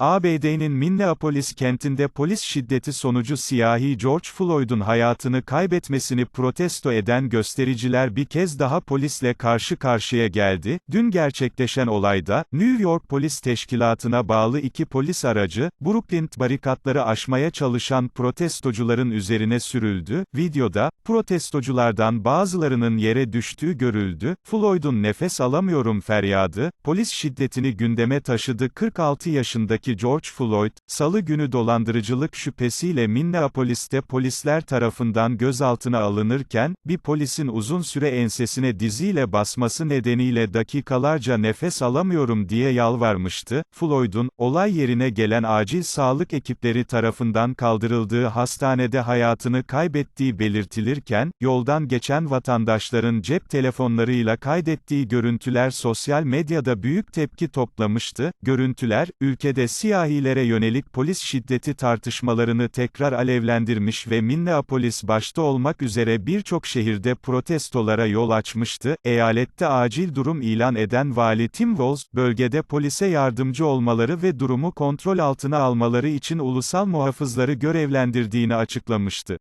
ABD'nin Minneapolis kentinde polis şiddeti sonucu siyahi George Floyd'un hayatını kaybetmesini protesto eden göstericiler bir kez daha polisle karşı karşıya geldi. Dün gerçekleşen olayda, New York Polis Teşkilatı'na bağlı iki polis aracı, Brooklyn barikatları aşmaya çalışan protestocuların üzerine sürüldü. Videoda, protestoculardan bazılarının yere düştüğü görüldü. Floyd'un nefes alamıyorum feryadı, polis şiddetini gündeme taşıdı. 46 yaşındaki George Floyd, salı günü dolandırıcılık şüphesiyle Minneapolis'te polisler tarafından gözaltına alınırken, bir polisin uzun süre ensesine diziyle basması nedeniyle dakikalarca nefes alamıyorum diye yalvarmıştı. Floyd'un, olay yerine gelen acil sağlık ekipleri tarafından kaldırıldığı hastanede hayatını kaybettiği belirtilirken, yoldan geçen vatandaşların cep telefonlarıyla kaydettiği görüntüler sosyal medyada büyük tepki toplamıştı. Görüntüler, ülkede siyahilere yönelik polis şiddeti tartışmalarını tekrar alevlendirmiş ve Minneapolis başta olmak üzere birçok şehirde protestolara yol açmıştı. Eyalette acil durum ilan eden Vali Tim Walz, bölgede polise yardımcı olmaları ve durumu kontrol altına almaları için ulusal muhafızları görevlendirdiğini açıklamıştı.